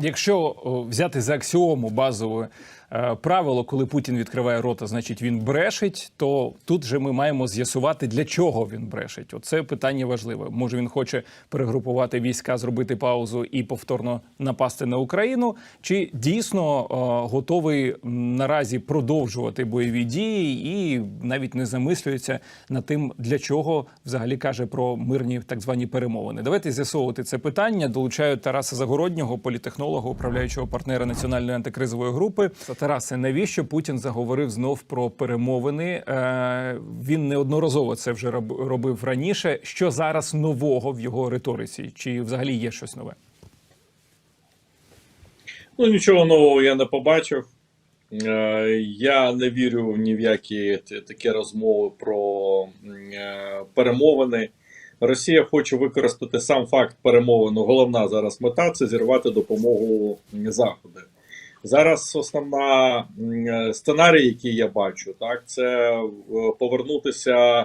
якщо взяти за аксіому базове е, правило, коли Путін відкриває рота, значить він брешить, то тут же ми маємо з'ясувати, для чого він брешить. Оце питання важливе. Може він хоче перегрупувати війська, зробити паузу і повторно напасти на Україну, чи дійсно е, готовий наразі продовжувати бойові дії і навіть не замислюється над тим, для чого взагалі каже про мирні так звані перемовини. Давайте з'ясовувати це питання. Долучаю Тараса Загороднього, політехнолога, управляючого партнера національної антикризової групи. Тарасе, навіщо Путін заговорив знов про перемовини? Е, він неодноразово це вже робив раніше. Що зараз нового в його риториці? Чи взагалі є щось нове? Ну, нічого нового я не побачив. Е, Я не вірю ні в які такі розмови про е, перемовини. Росія хоче використати сам факт перемовин. Ну, Головна зараз мета це зірвати допомогу Заходу. Зараз основна е, сценарій, який я бачу, так, це е, повернутися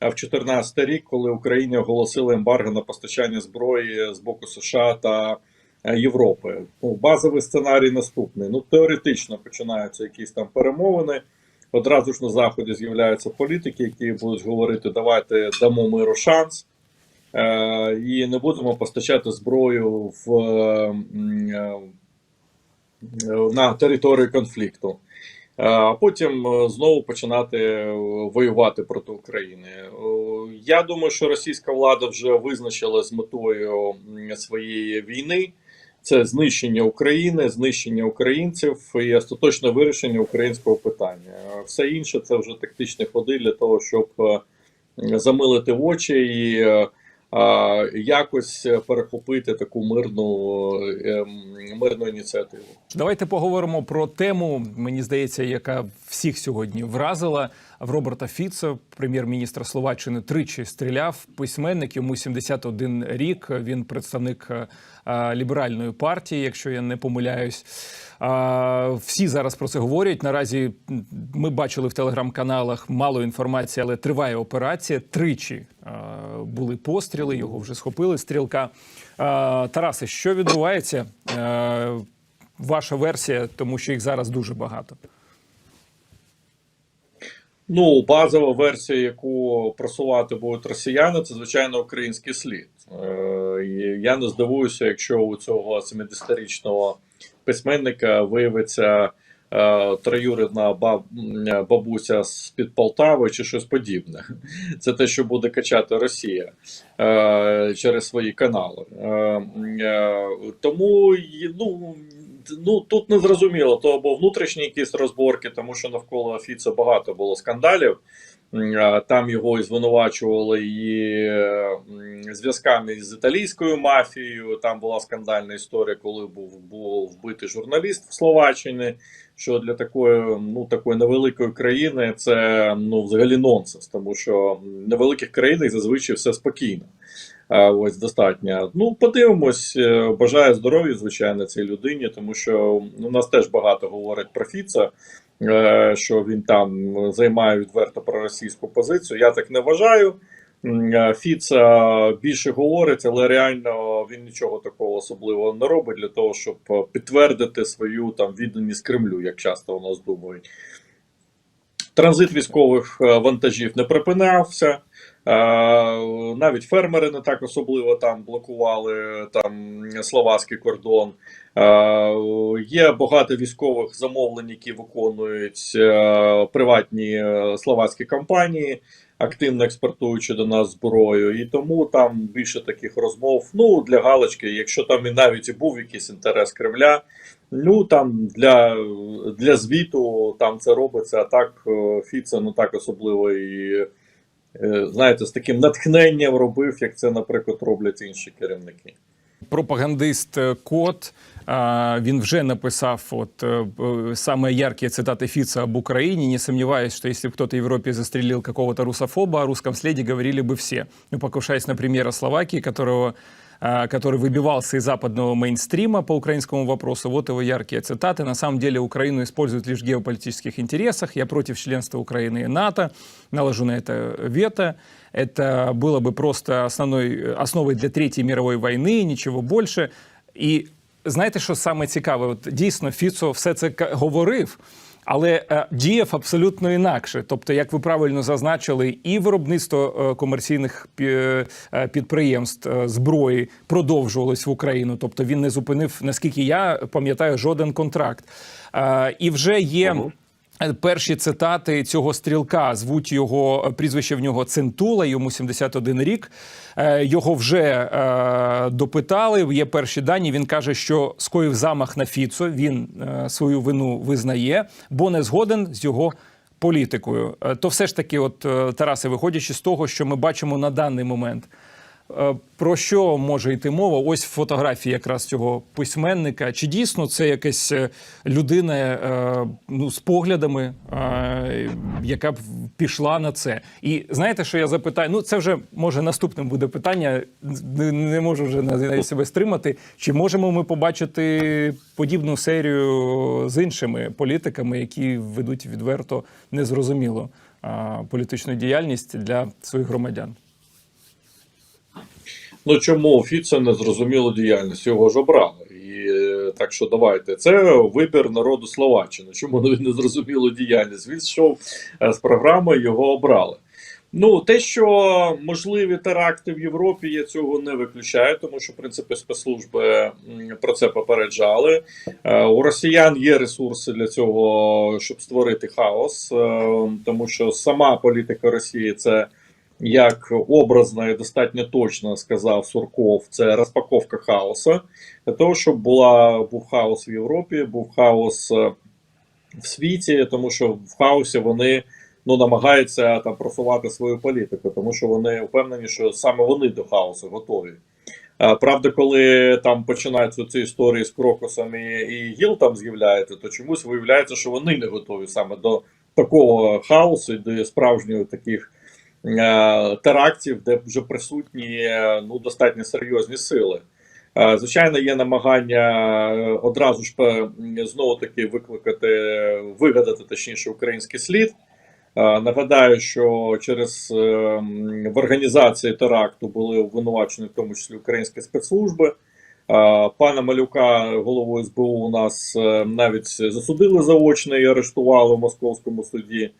в 2014 рік, коли Україні оголосили ембарго на постачання зброї з боку США та е, Європи. Ну, базовий сценарій наступний. Ну, теоретично починаються якісь там перемовини. Одразу ж на заході з'являються політики, які будуть говорити: давайте дамо миру шанс. Е, і не будемо постачати зброю в, е, е, на територію конфлікту. А потім е, знову починати е, воювати проти України. Е, Я думаю, що російська влада вже визначила з метою своєї війни. Це знищення України, знищення українців і остаточне вирішення українського питання. Все інше це вже тактичні ходи для того, щоб е, замилити очі і е, якось перехопити таку мирну, е, мирну ініціативу. Давайте поговоримо про тему, мені здається, яка всіх сьогодні вразила. В Роберта Фіца, прем'єр-міністра Словаччини, тричі стріляв. Письменник йому 71 рік. Він представник е, е, ліберальної партії, якщо я не помиляюсь. Всі зараз про це говорять. Наразі ми бачили в телеграм-каналах мало інформації, але триває операція. Тричі е, були постріли, його вже схопили. Стрілка. Тарасе, що відбувається? Ваша версія, тому що їх зараз дуже багато. Ну, базова версія, яку просувати будуть росіяни, це звичайно український слід. Е, Я не здивуюся, якщо у цього 70-річного письменника виявиться е, троюрідна бабуся з під Полтави чи щось подібне. Це те, що буде качати Росія е, через свої канали. Тому ну. Ну тут не зрозуміло, то або внутрішні якісь розборки, тому що навколо Фіца багато було скандалів. Там його і звинувачували і зв'язками з італійською мафією. Там була скандальна історія, коли був, був вбитий журналіст в Словаччині. Що для такої ну такої невеликої країни це ну взагалі нонсенс, тому що в невеликих країнах зазвичай все спокійно. А, Ось достатньо. Ну, подивимось. Е, Бажаю здоров'я, звичайно, цій людині, тому що у нас теж багато говорять про Фіца, е, що він там займає відверто проросійську позицію. Я так не вважаю. Е, Фіца більше говорить, але реально він нічого такого особливого не робить для того, щоб е, підтвердити свою там відданість Кремлю, як часто у нас думають. Транзит військових е, вантажів не припинявся. Е, Навіть фермери не так особливо там блокували там словацький кордон. Е, Є багато військових замовлень, які виконують е, приватні словацькі компанії, активно експортуючи до нас зброю. І тому там більше таких розмов. Ну для галочки, якщо там і навіть і був якийсь інтерес Кремля. Ну там для, для звіту там це робиться, а так Фіце ну так особливо і знаєте, з таким натхненням робив, як це, наприклад, роблять інші керівники. Пропагандист е, Кот а, він вже написав от е, е, самые яркие цитаты Фица об Украине. Не сомневаюсь, что если бы кто-то в Европе застрелил какого-то русофоба, о русском следе говорили бы все. Ну, покушаясь на примера Словакии, которого а, который выбивался из западного мейнстрима по украинскому вопросу. Вот его яркие цитаты. На самом деле Украину используют лишь в геополитических интересах. Я против членства Украины и НАТО. Наложу на это вето. Это было бы просто основной, основой для Третьей мировой войны, ничего больше. И знаєте, що саме цікаве? От дійсно Фіцо все це ка- говорив. Але е, діяв абсолютно інакше. Тобто, як ви правильно зазначили, і виробництво е, комерційних пі- е, підприємств е, зброї продовжувалось в Україну. Тобто він не зупинив, наскільки я пам'ятаю, жоден контракт. Е, і вже є. Е, Перші цитати цього стрілка звуть його е, прізвище в нього Центула, йому 71 рік. Е, Його вже е, допитали. Є перші дані. Він каже, що скоїв замах на Фіцо. Він свою вину визнає, бо не згоден з його політикою. То все ж таки, от Тарасе, виходячи з того, що ми бачимо на даний момент. Е, Про що може йти мова? Ось фотографії якраз цього письменника. Чи дійсно це якась е, людина е, ну, з поглядами, яка б пішла на це? І знаєте, що я запитаю? Ну, це вже може наступним буде питання. Не, можу вже навіть себе стримати. Чи можемо ми побачити подібну серію з іншими політиками, які ведуть відверто незрозуміло е, політичну діяльність для своїх громадян? Ну чому Фіцо не зрозуміло діяльність? Його ж обрали. І е, так що давайте. Це вибір народу Словаччини. Чому він не зрозуміло діяльність? Він йшов е, з програми, його обрали. Ну, те, що можливі теракти в Європі, я цього не виключаю, тому що в принципі спецслужби про це попереджали. Е, У росіян є ресурси для цього, щоб створити хаос, тому що сама політика Росії це як образно і достатньо точно сказав Сурков, це розпаковка хаоса. Для того, щоб була, був хаос в Європі, був хаос е, в світі, тому що в хаосі вони ну, намагаються там просувати свою політику, тому що вони впевнені, що саме вони до хаосу готові. Правда, коли там починаються ці історії з крокусами і гіл там з'являється, то чомусь виявляється, що вони не готові саме до такого хаосу, і до справжнього таких терактів, де вже присутні е, ну, достатньо серйозні сили. Е, Звичайно, є намагання е, одразу ж е, знову таки викликати, вигадати точніше український слід. Е, Нагадаю, що через е, в організації теракту були обвинувачені в тому числі українські спецслужби. Е, Пана Малюка, голову СБУ, у нас е, навіть засудили заочно і арештували в московському суді е,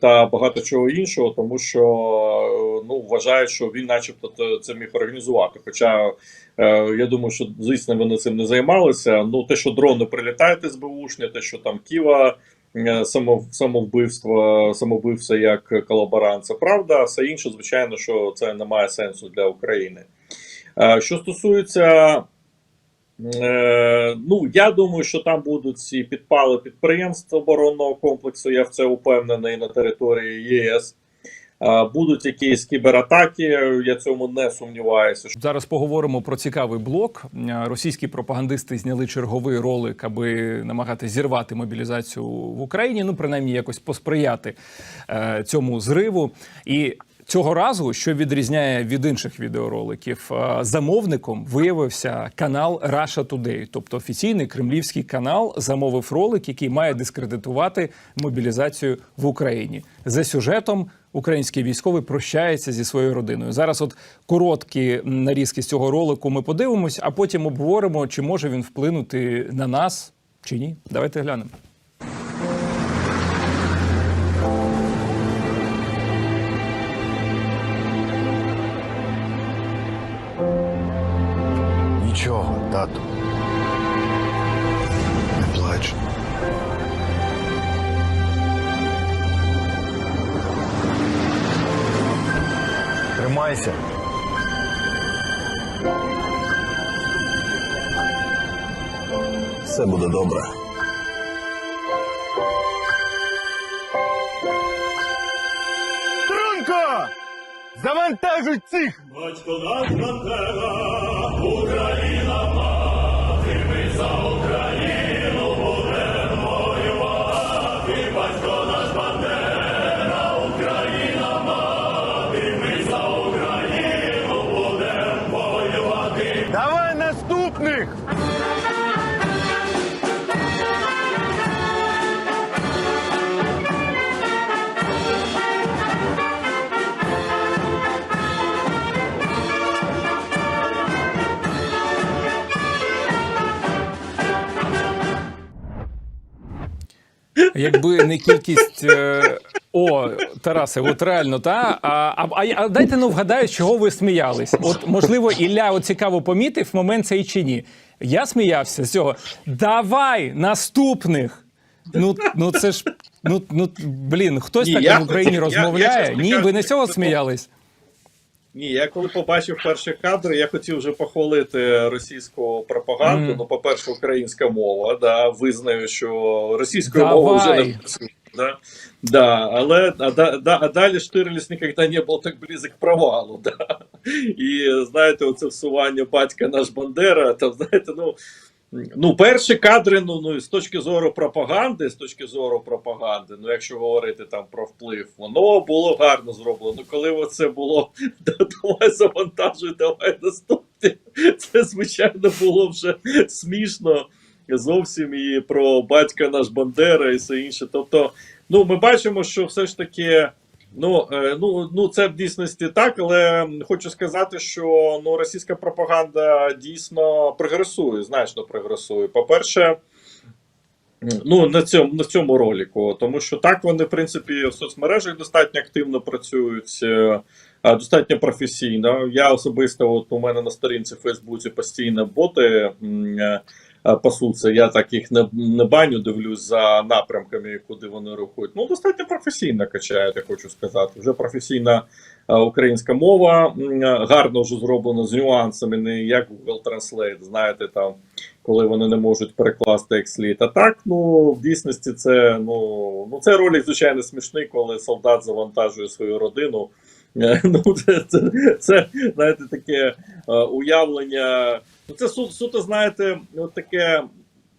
та багато чого іншого, тому що е, ну, вважають, що він, начебто, це- міг організувати. Хоча е, я думаю, що звісно вони цим не займалися. Ну, те, що дрони прилітають СБУшні, те, що там Ківа е, само, самовбивство, самовбивця як колаборант, це правда. Все інше, звичайно, що це не має сенсу для України. Е, Що стосується, е, ну я думаю, що там будуть ці підпали підприємств оборонного комплексу. Я в це упевнений на території ЄС. Е, Будуть якісь кібератаки, я цьому не сумніваюся. Зараз поговоримо про цікавий блок. Е, Російські пропагандисти зняли черговий ролик, аби намагати зірвати мобілізацію в Україні. Ну, принаймні, якось посприяти цьому зриву. І цього разу, що відрізняє від інших відеороликів, е, замовником виявився канал Russia Today, тобто офіційний кремлівський канал замовив ролик, який має дискредитувати мобілізацію в Україні за сюжетом. Український військовий прощається зі своєю родиною. Зараз, от короткі нарізки з цього ролику, ми подивимось, а потім обговоримо, чи може він вплинути на нас чи ні. Давайте глянемо. Тату. Не плач. Тримайся. Все буде добре. Трунко! Завантажуй цих! Батько Бандера, Україна Якби не кількість. Е... О, Тарасе, от реально, та? А, а, а, дайте ну вгадаю, чого ви сміялись. От, можливо, Ілля от цікаво помітив момент цей чи ні. Я сміявся з цього. Давай наступних. Ну, ну це ж. Ну, ну блін, хтось Ні, так я в Україні я- я, розмовляє. Ні, ви не з цього сміялись. Ні, я коли побачив перші кадри, я хотів вже похвалити російську пропаганду. Мгм. Ну, по-перше, українська мова. Да, визнаю, що російською мовою вже не працює. Да? Да, але а, да, да, а далі Штирліц ніколи не був так близок к провалу. Да? І знаєте, оце всування батька наш Бандера, там, знаєте, ну. Ну, перші кадри, ну, ну з точки зору пропаганди, з точки зору пропаганди, ну якщо говорити там про вплив, воно було гарно зроблено. Коли це було давай завантажуй, давай наступне. Це звичайно було вже смішно зовсім і про батька наш Бандера і все інше. Тобто, ну ми бачимо, що все ж таки. Ну, е, ну, ну це в дійсності так, але хочу сказати, що ну, російська пропаганда дійсно прогресує, значно прогресує. По-перше, ну на цьому на цьому роліку, тому що так вони, в принципі, в соцмережах достатньо активно працюють, е, достатньо професійно. Я особисто, от у мене на сторінці в Фейсбуці постійно боти. Пасуться, я так їх не, не баню, дивлюсь за напрямками, куди вони рухають. Ну, достатньо професійно качають, я хочу сказати. Вже професійна українська мова гарно вже зроблено з нюансами, не як Google Translate, знаєте, там, коли вони не можуть перекласти як слід. А так, ну, в дійсності, це, ну, ну, це ролик, звичайно, смішний, коли солдат завантажує свою родину. Е, Ну, це, це, це знаєте, таке е, уявлення. Ну, це су- суто, знаєте, от таке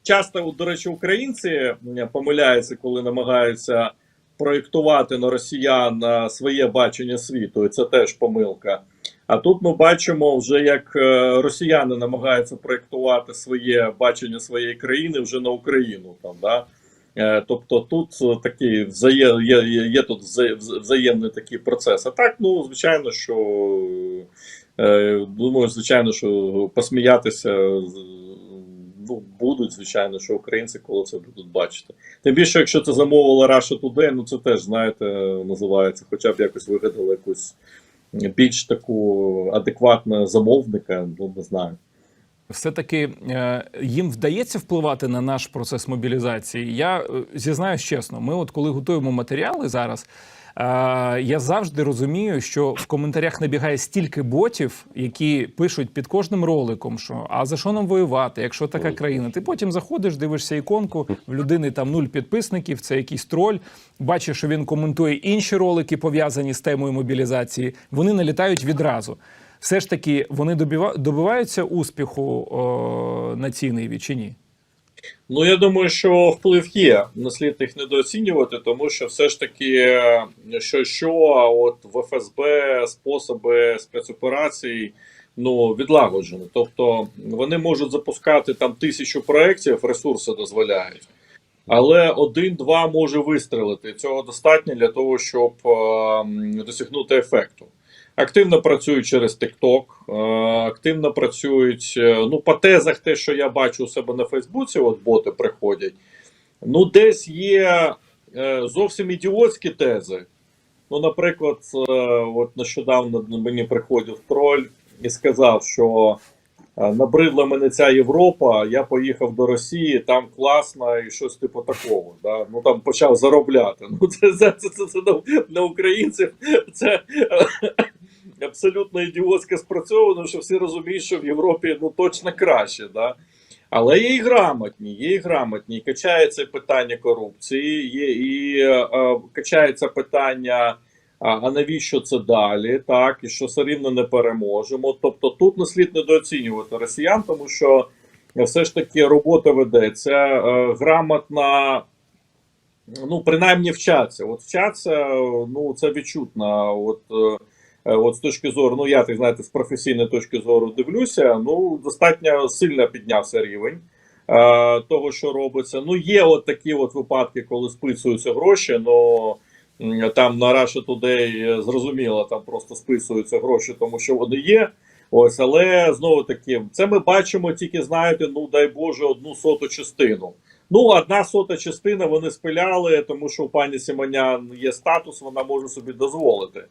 часто, до речі, українці помиляються, коли намагаються проєктувати на росіян е, своє бачення світу, і це теж помилка. А тут ми бачимо вже, як росіяни намагаються проєктувати своє бачення своєї країни вже на Україну. Там, да? Е, Тобто тут е, взає, є, є, є тут вза- вза- взаємний такий процес. А так, ну, звичайно, що е, думаю, звичайно, що посміятися ну, будуть, звичайно, що українці, коли це будуть бачити. Тим більше, якщо це замовила Russia Today, ну це теж, знаєте, називається, хоча б якось вигадали якусь більш таку адекватну замовника, ну не знаю. Все-таки е, їм вдається впливати на наш процес мобілізації. Я е, зізнаюсь чесно, ми, от коли готуємо матеріали зараз, е, я завжди розумію, що в коментарях набігає стільки ботів, які пишуть під кожним роликом, що а за що нам воювати, якщо така країна. Ти потім заходиш, дивишся іконку, в людини там нуль підписників, це якийсь троль. Бачиш, що він коментує інші ролики, пов'язані з темою мобілізації. Вони налітають відразу. Все ж таки, вони добиваються успіху о, на цій ниві чи ні? Ну, я думаю, що вплив є. Не слід їх недооцінювати, тому що все ж таки, е, що, що от в ФСБ способи спецоперацій ну, відлагоджені. Тобто вони можуть запускати там тисячу проєктів, ресурси дозволяють. Але один-два може вистрелити. Цього достатньо для того, щоб е, досягнути ефекту. Активно працюють через TikTok, е, активно працюють. е, Ну, по тезах, те, що я бачу у себе на Фейсбуці, от боти приходять. Ну, десь є е, зовсім ідіотські тези. Ну, наприклад, от нещодавно мені приходив троль і сказав, що набридла мене ця Європа, я поїхав до Росії, там класно і щось типу такого. Да? Ну там почав заробляти. Ну, це, це, це, це, це на, на українців це абсолютно ідіотське спрацьовано, що всі розуміють, що в Європі ну точно краще. Да? Але є і грамотні, є і грамотні. Качається питання корупції, є і е, е, качається питання. А, навіщо це далі? Так, і що все рівно не переможемо. Тобто тут не слід недооцінювати росіян, тому що все ж таки робота ведеться е, грамотна, ну принаймні вчаться. От вчаться, ну це відчутно. От, е, от з точки зору, ну я так знаєте, з професійної точки зору дивлюся, ну достатньо сильно піднявся рівень. е, Того, що робиться. Ну, є от такі от випадки, коли списуються гроші, м, там на Russia Today е, зрозуміло, там просто списуються гроші, тому що вони є. Ось, але знову таки, це ми бачимо тільки, знаєте, ну дай Боже, одну соту частину. Ну, одна сота частина вони спиляли, тому що у пані Сімонян є статус, вона може собі дозволити.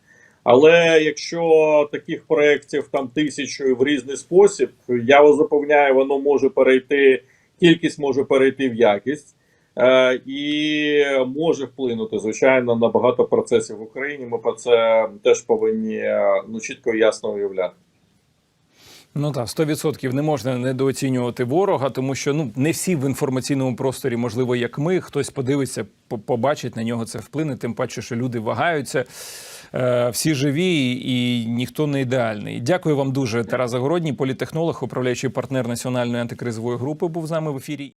Але якщо таких проєктів там тисячу в різний спосіб, я вас запевняю, воно може перейти, кількість може перейти в якість. Е, і може вплинути звичайно на багато процесів в Україні. Ми про це теж повинні е, ну чітко і ясно уявляти. Ну так, 100% не можна недооцінювати ворога, тому що ну не всі в інформаційному просторі, можливо, як ми. Хтось подивиться, побачить на нього це вплине. Тим паче, що люди вагаються. Е, Всі живі і ніхто не ідеальний. Дякую вам дуже, Тарас Загородній, політехнолог, управляючий партнер національної антикризової групи, був з нами в ефірі.